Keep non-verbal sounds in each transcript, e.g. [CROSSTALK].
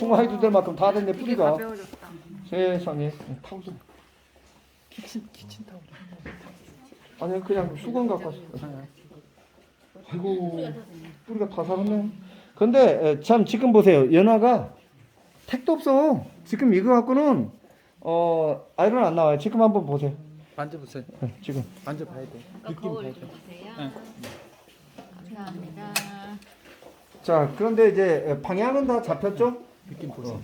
충화해도 될 만큼 다 됐네 뿌리가 가벼워졌다. 세상에 타올 좀 키친 키친 타올. 아니 그냥 수건 갖고 왔어 아이고 뿌리가 다 살았네 근데 에, 참 지금 보세요 연화가 택도 없어 지금 이거 갖고는 어 아이런 안 나와요 지금 한번 보세요 만져보세요. 네, 지금 만져봐야 돼. 느낌 거울 봐야 좀. 보세요. 네. 감사합니다. 자 그런데 이제 방향은 다 잡혔죠 느낌 보세요.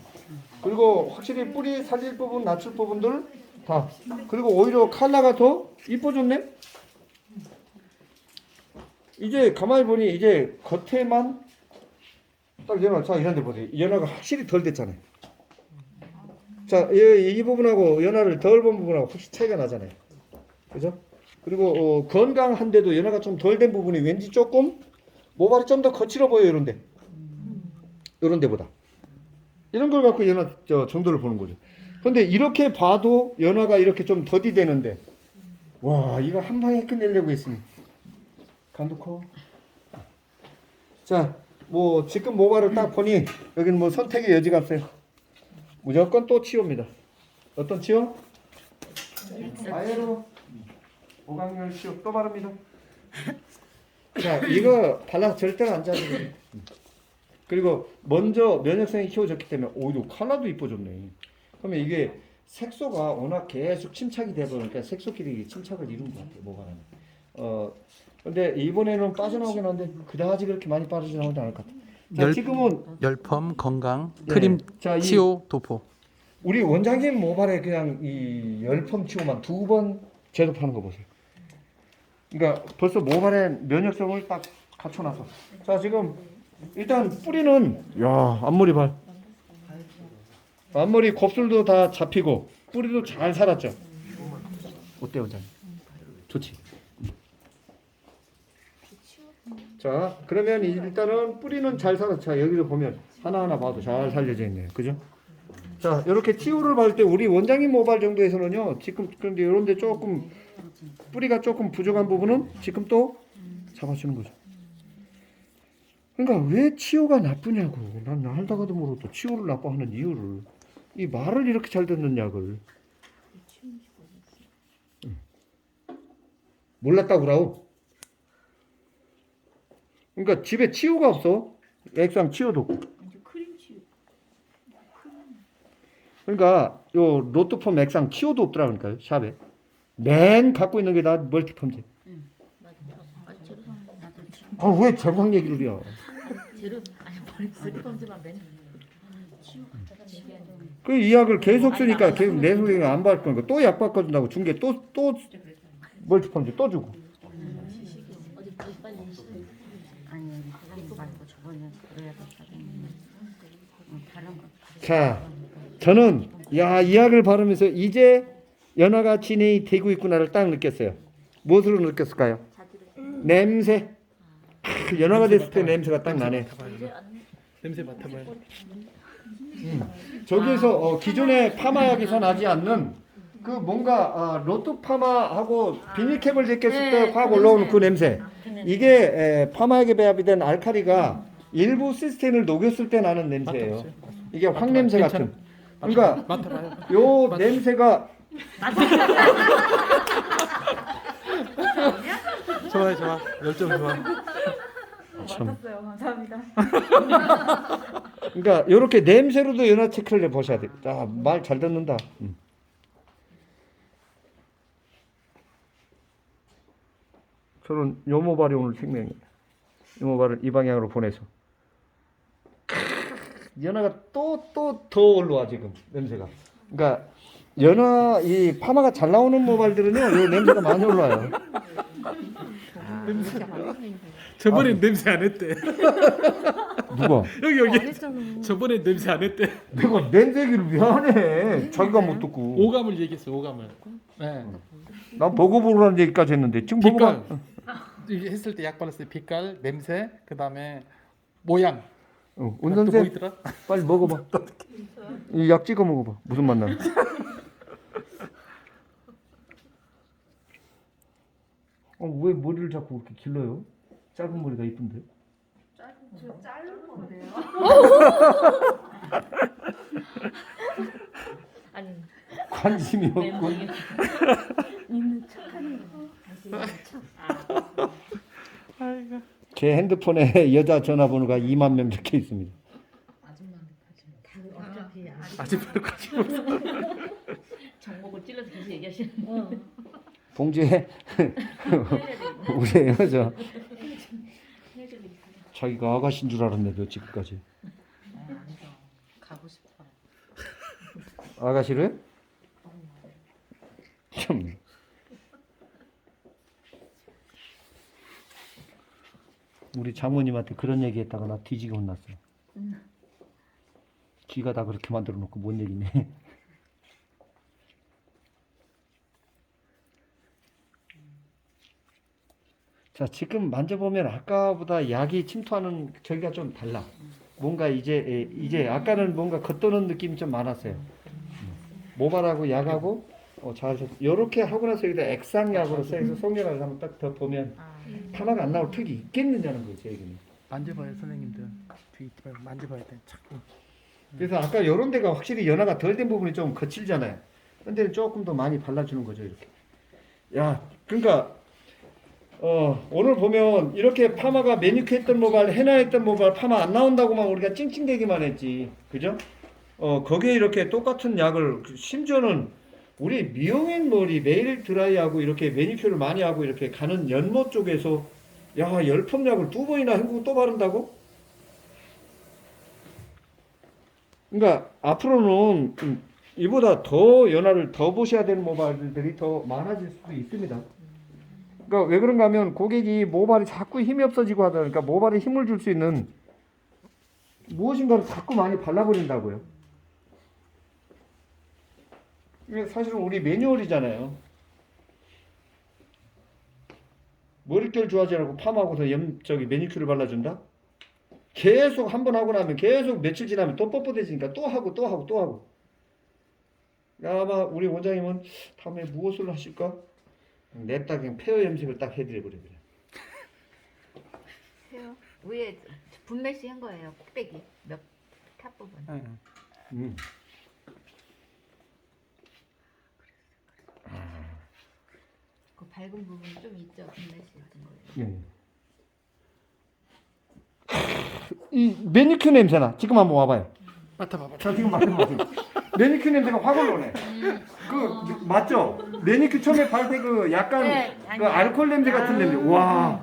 그리고 확실히 뿌리 살릴 부분 낮출 부분들 다. 그리고 오히려 칼라가 더 이뻐졌네? 이제 가만히 보니 이제 겉에만 딱 연화 자 이런 데 보세요. 연화가 확실히 덜 됐잖아요. 자 이 이 부분하고 연화를 덜 본 부분하고 확실히 차이가 나잖아요. 그죠? 그리고 어, 건강한데도 연화가 좀 덜 된 부분이 왠지 조금 모발이 좀 더 거칠어 보여요 이런데. 이런 데보다 이런 걸 갖고 연화 저 정도를 보는 거죠. 근데 이렇게 봐도 연화가 이렇게 좀 더디 되는데 와 이거 한 방에 끝내려고 했으니 간도 커. 자 뭐 지금 모발을 딱 보니 여기는 뭐 선택의 여지가 없어요. 무조건 또 치료입니다. 어떤 치료? 아예로 오강열 치료 또 바릅니다. 자 이거 발라서 절대로 안 자르고 그리고 먼저 면역성이 키워졌기 때문에 오히려 컬러도 이뻐졌네. 그러면 이게 색소가 워낙 계속 침착이 보니까 색소끼리 침착을 이룬 것 같아요. 모발은. 어 근데 이번에는 빠져나오긴 한데 그다지 그렇게 많이 빠져나오지 않을 것 같아요. 자 열- 지금은 열펌 건강 네. 크림 자, 이- 치료 도포. 우리 원장님 모발에 그냥 이 열펌 치고만 두 번 제습하는 거 보세요. 그러니까 벌써 모발에 면역성을 딱 갖춰놔서. 자 지금 일단 뿌리는 야 앞머리 발. 앞머리 곱슬도 다 잡히고 뿌리도 잘 살았죠. 어때 원장님? 좋지. 자 그러면 일단은 뿌리는 잘 살았죠. 자, 여기를 보면 하나하나 봐도 잘 살려져 있네요. 그죠? 자, 이렇게 치우를 받을 때 우리 원장님 모발 정도에서는요. 지금 그런데 이런데 조금 뿌리가 조금 부족한 부분은 지금 또 잡아주는 거죠. 그러니까 왜 치유가 나쁘냐고. 난 알다가도 모르고 치유를 나빠하는 이유를 이 말을 이렇게 잘 듣는 약을 응. 몰랐다고 그러고. 그러니까 집에 치유가 없어. 액상 치유도 없고. 그러니까 요 로또폼 액상 치오도 없더라 그러니까요 샵에 맨 갖고 있는 게 다 멀티펌제 아왜 재방 얘기를 해요? 제로 아니 머리 검지만 맨. 그 이 약을 계속 쓰니까 계속 내 소리가 안 받을 거니까 또 약 바꿔준다고 준 게 또 또 멀티펌제 또 주고. 어디 빨리 아니 그거 말고 저번에 그래야 됐다는 다른 거 자 저는 야 이 약을 바르면서 이제 연화가 진행이 되고 있구나를 딱 느꼈어요. 무엇으로 느꼈을까요? 냄새 크, 연화가 됐을 때 냄새가 딱 나네 냄새 맡아봐요. 저기에서 어, 기존의 파마약에서 나지 않는 그 뭔가 아, 로또 파마하고 비닐캡을 제꼈을 때 네, 확 그 올라오는 냄새. 그 냄새. 이게 에, 파마약에 배합이 된 알칼리가 일부 시스템을 녹였을 때 나는 냄새예요. 맡아보세요. 이게 황 냄새. 같은. 그러니까 맡아봐요. 요 냄새가 [LAUGHS] 좋아요, 좋아. 열정 좋아. 맡았어요. 감사합니다. 그러니까 요렇게 냄새로도 연화 체크를 해 보셔야 돼. 아, 말 잘 듣는다. 음. 저는 요 모발이 오늘 생명이에요. 이 모발을 이 방향으로 보내서. 연화가 또 또 더 올라와 지금 냄새가. 그러니까 연화 이 파마가 잘 나오는 모발들은요, 요 냄새가 많이 올라와요. 저번에 냄새 안 했대. 누가? 여기 여기. 저번에 냄새 안 했대. 내가 냄새기를 미안해. 자기가 못 듣고. 오감을 얘기했어. 오감을. 네. 난 먹어보라는 얘기까지 했는데 지금 먹어봐. 빛깔. 이게 했을 때 약 발랐을 때 빛깔, 냄새, 그 다음에 모양. 어, 또 운전세 뭐 있더라? 빨리 먹어봐. [LAUGHS] 이 약 찍어 먹어봐. 무슨 맛 나 어, 왜 머리를 자꾸 그렇게 길러요? 짧은 머리가 이쁜데? 저 자른 건데요. [LAUGHS] 아니 관심이 없고 멘붕이 [LAUGHS] 있는 척하는 거. 당신 있는 척. 아. 제 핸드폰에 여자 전화번호가 2만 명 적혀 있습니다. 다 어차피 아줌마까지. [LAUGHS] 정목을 찔러서 계속 얘기하시는. 봉지에 해야 되겠네. 우리 여자 해야 되겠네. 자기가 아가씨인 줄 알았네 너 지금까지. 가고 싶어. 아가씨를? 참. 우리 장모님한테 그런 얘기 했다가 나 뒤지게 혼났어. 지가 다 그렇게 만들어 놓고 뭔 얘기네. 자, 지금 만져보면 아까보다 약이 침투하는 저기가 좀 달라. 뭔가 이제, 에, 이제 아까는 뭔가 겉도는 느낌이 좀 많았어요. 모발하고 약하고 어, 잘하셨. 요렇게 하고 나서 여기다 액상약으로 써서 송연화를 한번 딱 더 보면 아, 파마가 안 나올 턱이 있겠느냐는 거죠, 얘기는. 만져봐요 선생님들. 뒤뒤 만져봐야 돼. 자꾸. 그래서 아까 요런 데가 확실히 연화가 덜 된 부분이 좀 거칠잖아요. 근데 조금 더 많이 발라주는 거죠, 이렇게. 야, 그러니까 어, 오늘 보면 이렇게 파마가 매니큐 했던 모발, 헤나 했던 모발 파마 안 나온다고만 우리가 찡찡대기만 했지. 그죠? 어, 거기에 이렇게 똑같은 약을 심지어는 우리 미용인 머리 메일 드라이하고 이렇게 매니큐어를 많이 하고 이렇게 가는 연모 쪽에서 야, 열펌약을 두 번이나 헹구고 또 바른다고? 그러니까 앞으로는 음, 이보다 더 연화를 더 보셔야 되는 모발들이 더 많아질 수도 있습니다. 그러니까 왜 그런가 하면 고객이 모발이 자꾸 힘이 없어지고 하다 보니까 모발에 힘을 줄 수 있는 무엇인가를 자꾸 많이 발라버린다고요. 사실은 우리 매뉴얼이잖아요. 머릿결 좋아지라고 팜하고서 염 저기 매니큐어를 발라준다. 계속 한 번 하고 나면 계속 며칠 지나면 또 뻣뻣해지니까 또 하고 또 하고 또 하고. 아마 우리 원장님은 다음에 무엇을 하실까? 냅다 그냥 페어 염색을 딱 해드려 버려 그래. [LAUGHS] 해요. 위에 분매시 한 거예요. 꼭대기 몇 탑 부분. 응. 음. 그 밝은 부분 좀 있죠. 분매시 같은 거예요. 예. 이 매니큐어 냄새나. 지금 한번 와봐요. 맡아봐봐. 자 지금 맡아보세요. 매니큐어 냄새가 확 올라오네. 그 맞죠? 매니큐어 처음에 바를 때 그 약간 네, 그 알코올 냄새 같은 냄새. 와.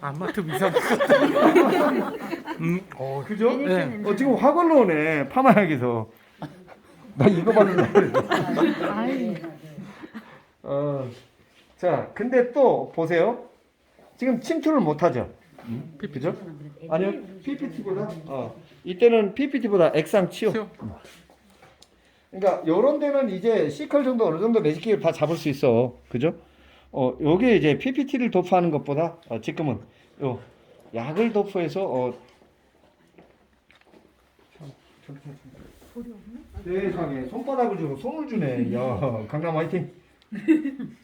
안 맡으면 이상할 것 같아. 음. 어. 그죠? 네. 어 지금 확 올라오네 파마약에서. 나 이거 받는다. 어. 자, 근데 또 보세요. 지금 침투를 못 하죠. 그죠? 아니요. PPT보다 어. 이때는 PPT보다 액상. 치료. 그러니까 요런 데는 이제 C컬 정도 어느 정도 매직기를 다 잡을 수 있어. 그죠? 어, 요게 이제 PPT를 도포하는 것보다 어, 지금은 요 약을 도포해서 어 세상에 손바닥을 주고 손을 주네. 야, 강남 화이팅. [LAUGHS]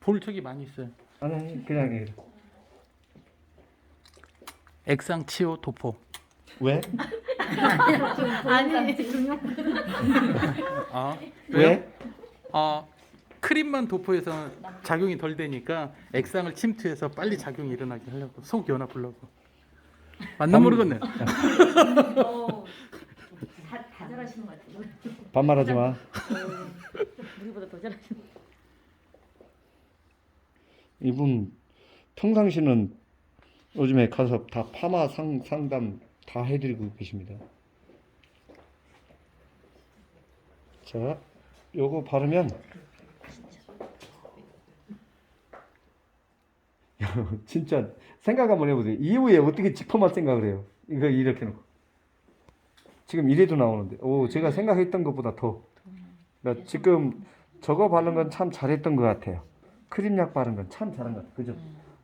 볼 적이 많이 있어요. 아니, 그냥 해. 액상 치료 도포. 왜? 아니 아. 왜? 아 크림만 도포해서 작용이 덜 되니까 액상을 침투해서 빨리 작용이 일어나게 하려고 속 연화 보려고. 맞나 모르겠네. 어, 다, 다 잘하시는 것 같아요. 반말하지 마. 우리보다 더 잘하시는. 이분 평상시는 요즘에 가서 다 파마 상, 상담 다 해드리고 계십니다. 자, 요거 바르면 [LAUGHS] 진짜 생각 한번 해보세요. 이후에 어떻게 지퍼만 생각을 해요? 이거 이렇게 놓고 지금 이래도 나오는데, 오 제가 생각했던 것보다 더. 나 지금 저거 바른 건 참 잘했던 것 같아요. 크림약 바른 건 참 잘한 것 같아요. 그죠?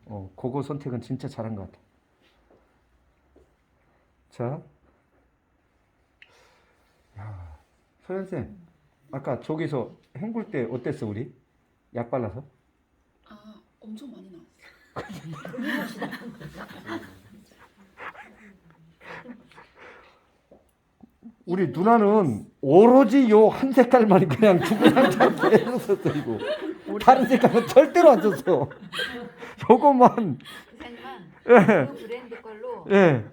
어, 그거 선택은 진짜 잘한 것 같아요. 자, 야, 소연 쌤, 아까 저기서 헹굴 때 어땠어 우리? 약 발라서? 아, 엄청 많이 나왔어요. 우리 누나는 오로지 요 한 색깔만 그냥 주구장창 해줬었어 이거. 다른 색깔은 절대로 안 썼어. [LAUGHS] 요것만 예, 그 브랜드 걸로 예.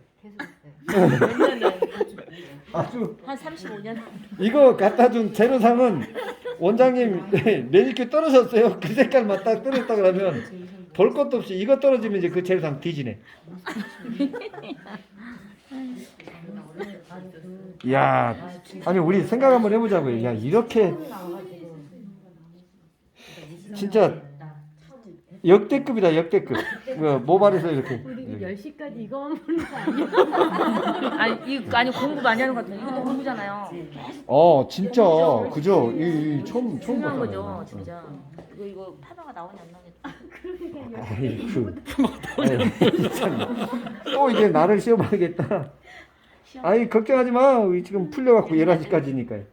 아주 한 35년 이거 갖다 준 재료상은 원장님 [LAUGHS] 매니큐 떨어졌어요. 그 색깔만 딱 떨어졌다 그러면 볼 것도 없이 이거 떨어지면 이제 그 재료상 뒤지네. 야, 아니 우리 생각 한번 해보자고요. 야 이렇게 진짜 역대급이다 역대급. 그 모발에서 이렇게. 우리 이렇게. 10시까지 이거만 보는 거 아니야? [LAUGHS] 아니, 이, 아니 공부 많이 하는 것 같아요. 이것도 공부잖아요. 어 진짜 그죠? 이, 이 처음 처음 중요한 봤잖아요. 거죠, 진짜. 이거 이거 파마가 나오냐 안 나오냐. 아이고. 에이, 참. 또 이제 나를 시험하겠다. 아이 걱정하지 마. 우리 지금 풀려갖고 11시까지니까요.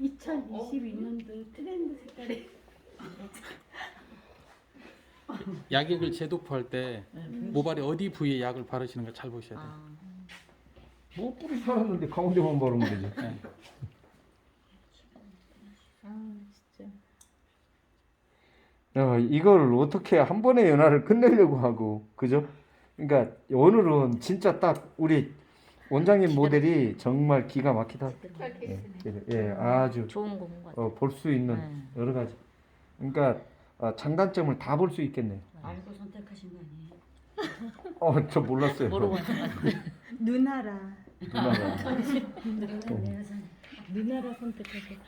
2022년도 트렌드 색깔이 약액을 재도포할 때 모발에 어디 부위에 약을 바르시는 가 잘 보셔야 돼요. 아, 뭐 뿌리 살았는데 가운데만 바르면 되지. 네. 아 진짜. 어, 이걸 어떻게 한 번에 연화를 끝내려고 하고 그죠? 그러니까 오늘은 진짜 딱 우리 원장님 모델이 정말 기가 막히다. 예, 예, 예, 아주 좋은 거본 것 같아요. 어, 볼 수 있는 네. 여러 가지. 그러니까 아, 장단점을 다 볼 수 있겠네. 알고 선택하신 거 아니에요? 어, 저 몰랐어요. 모르고 같아요. 누나라. 누나가. 누나라 [LAUGHS] 선택하셨어.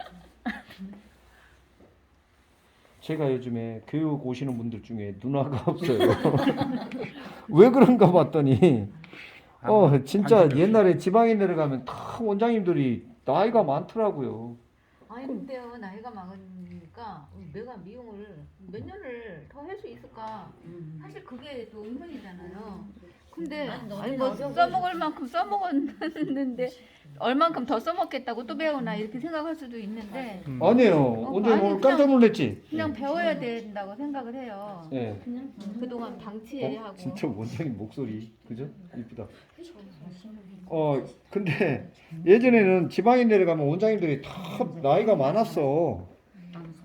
제가 요즘에 교육 오시는 분들 중에 누나가 없어요. [LAUGHS] 왜 그런가 봤더니 어 진짜 옛날에 지방에 내려가면 다 원장님들이 나이가 많더라고요. 아니 근데요 나이가 많 으니까 내가 미용을 몇 년을 더 할 수 있을까? 사실 그게 또 의문이잖아요. 근데 아니 뭐 써먹을 만큼 써먹었는데 얼만큼 더 써먹겠다고 또 배우나 이렇게 생각할 수도 있는데 음. 아니에요. 언제 아니, 오늘 깜짝 놀랐지? 그냥 배워야 된다고 생각을 해요. 예. 그동안 방치하고 어, 진짜 원장님 목소리 그죠? 이쁘다. 어 근데 예전에는 지방에 내려가면 원장님들이 다 나이가 많았어.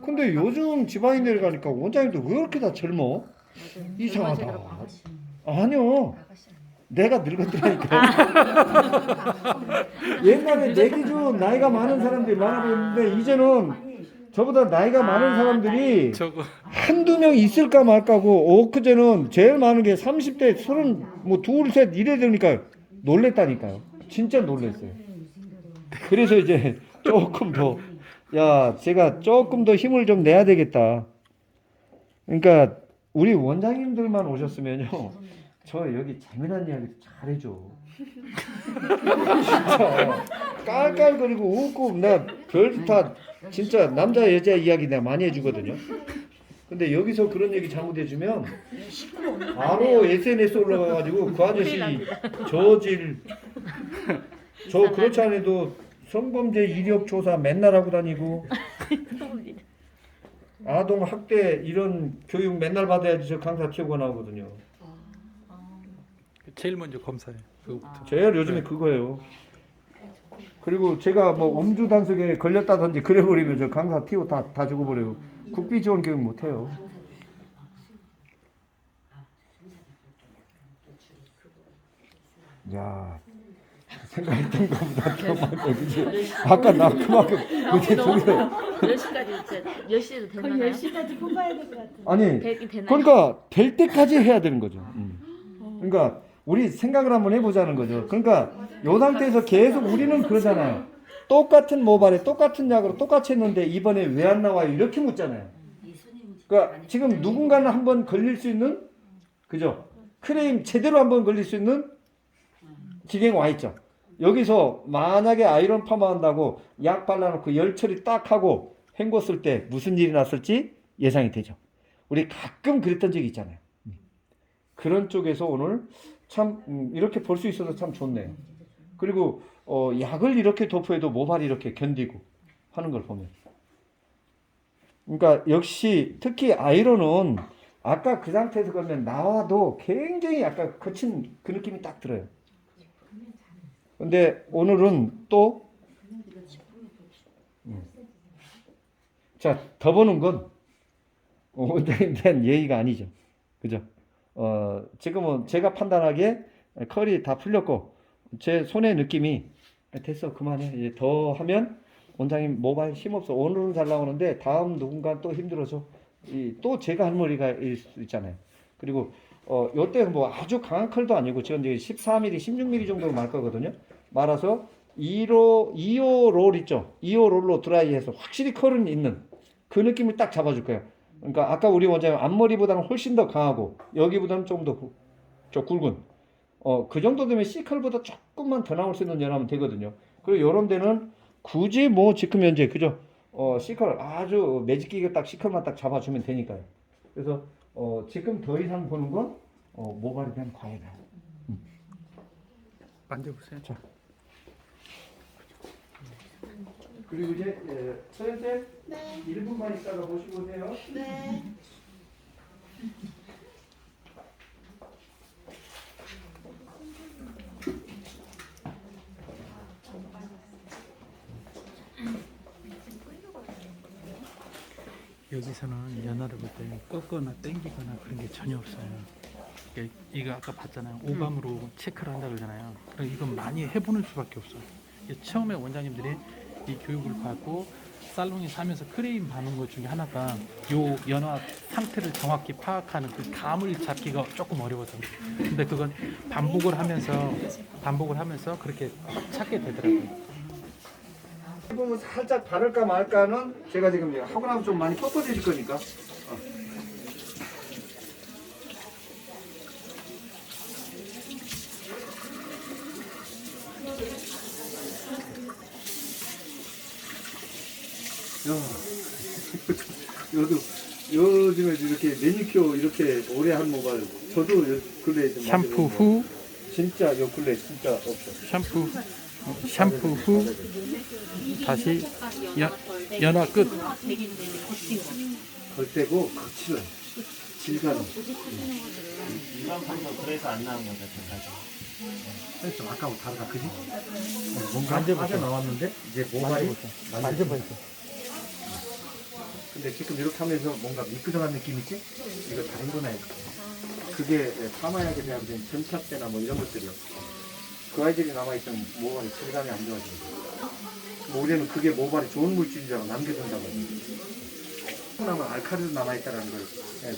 근데 요즘 지방에 내려가니까 원장님들 왜 이렇게 다 젊어? 이상하다. 아니요. 내가 늙었더라니까. [LAUGHS] 옛날에 내 기준 나이가 많은 사람들이 많아 보였는데 이제는 저보다 나이가 많은 사람들이 저거 한두 명 있을까 말까고 엊그제는 제일 많은 게 30대 서른 뭐 둘 셋 이래 되니까 놀랬다니까요. 진짜 놀랬어요. 그래서 이제 조금 더 야, 제가 조금 더 힘을 좀 내야 되겠다. 그러니까 우리 원장님들만 오셨으면요. 저 여기 재미난 이야기 잘해줘. [LAUGHS] 진짜 깔깔거리고 웃고 나 별다 진짜 남자 여자 이야기 내가 많이 해주거든요. 근데 여기서 그런 얘기 잘못해주면 바로 SNS 올라가가지고 그 아저씨 저질 저 그렇지 않아도 성범죄 이력 조사 맨날 하고 다니고 [LAUGHS] 아동 학대 이런 교육 맨날 받아야지 저 강사 튀어가 나오거든요. 제일 먼저 검사해요. 그거부터. 제일 요즘에 그거예요. 그리고 제가 뭐 음주 단속에 걸렸다든지 그래버리면 저 강사 튀고 다, 다 죽어버리고 국비 지원 교육 못해요. 야 생각했던 것보다 더 많네 그지? 아까 나 그만큼 그게 저기서 10시까지 진짜 10시에도 거의 되나요? 10시까지 뽑아야 될 것 같아요. 아니 되나요? 그러니까 될 때까지 해야 되는 거죠. 음. 그러니까 우리 생각을 한번 해보자는 거죠. 그러니까 요 상태에서 계속 우리는 그러잖아요. 똑같은 모발에 똑같은 약으로 똑같이 했는데 이번에 왜 안 나와요? 이렇게 묻잖아요. 그러니까 지금 누군가는 한번 걸릴 수 있는 그죠? 크레임 제대로 한번 걸릴 수 있는 기계가 와 있죠. 여기서 만약에 아이론 파마한다고 약 발라놓고 열 처리 딱 하고 헹궜을 때 무슨 일이 났을지 예상이 되죠. 우리 가끔 그랬던 적이 있잖아요. 그런 쪽에서 오늘 참 음, 이렇게 볼 수 있어서 참 좋네요. 그리고 어, 약을 이렇게 도포해도 모발이 이렇게 견디고 하는 걸 보면. 그러니까 역시 특히 아이론은 아까 그 상태에서 그러면 나와도 굉장히 약간 거친 그 느낌이 딱 들어요. 근데 오늘은 또 음. 자, 더 보는 건 원장에 대한 예의가 아니죠. 그죠? 어, 지금은 제가 판단하기에 컬이 다 풀렸고 제 손의 느낌이 됐어 그만해. 이제 더 하면 원장님 모발 힘없어. 오늘은 잘 나오는데 다음 누군가 또 힘들어져 이, 또 제가 한 머리가 있잖아요. 그리고 어 요때 뭐 아주 강한 컬도 아니고 지금 14mm 16mm 정도로 말 거거든요. 말아서 2호 2호 롤 있죠 2호 롤로 드라이해서 확실히 컬은 있는 그 느낌을 딱 잡아줄 거예요 그러니까 아까 우리 원장님 앞머리보다는 훨씬 더 강하고 여기보다는 좀더저 굵은 어, 그 정도 되면 C컬보다 조금만 더 나올 수 있는 연하면 되거든요. 그리고 요런 데는 굳이 뭐 지금 현재 그죠? 어, C컬 아주 매직기가 딱 C컬만 딱 잡아주면 되니까요. 그래서 어, 지금 더 이상 보는 건 어, 모발에 대한 과외다. 만져보세요. 그리고 이제 예, 서현재 네. 1분만 있다가 보시고 오세요. 네. 여기서는 연화를 볼 때 꺾거나 당기거나 그런 게 전혀 없어요. 이게- 이거 아까 봤잖아요. 오감으로 체크를 한다 그러잖아요. 그럼 이건 많이 해보는 수밖에 없어요. 이게 처음에 원장님들이 이 교육을 받고 살롱에 사면서 크레임 받는 것 중에 하나가 요 연화 상태를 정확히 파악하는 그 감을 잡기가 조금 어려워서 근데 그건 반복을 하면서 반복을 하면서 그렇게 찾게 되더라고요. 이 부분 살짝 바를까 말까는 제가 지금 하고 나면 좀 많이 뻣뻣해질 거니까. 요도 요즘에 이렇게 매니큐어 이렇게 오래 한 모발 저도 요 근래 좀 샴푸 후 진짜 요 근래 진짜 없어. 샴푸 샴푸 후 다시 연, 연화 끝 걸 때고 거칠어 질감이. 그래서 안 나온 거죠, 전까지. 좀 아까하고 다르다, 그지? 어, 뭔가 빠져 나왔는데 이제 모발이 만져보세요. 근데 지금 이렇게 하면서 뭔가 미끄덩한 느낌 있지? 이거 다른 거나 이거. 그게 파마약에 대한 전착제나 뭐 이런 것들이요. 그 아이들이 남아있으면 모발이 질감이 안 좋아지는 거예요. 뭐 우리는 그게 모발이 좋은 물질이라고 남겨둔다고 하죠. 남은 알칼리도 남아있다는 걸 예,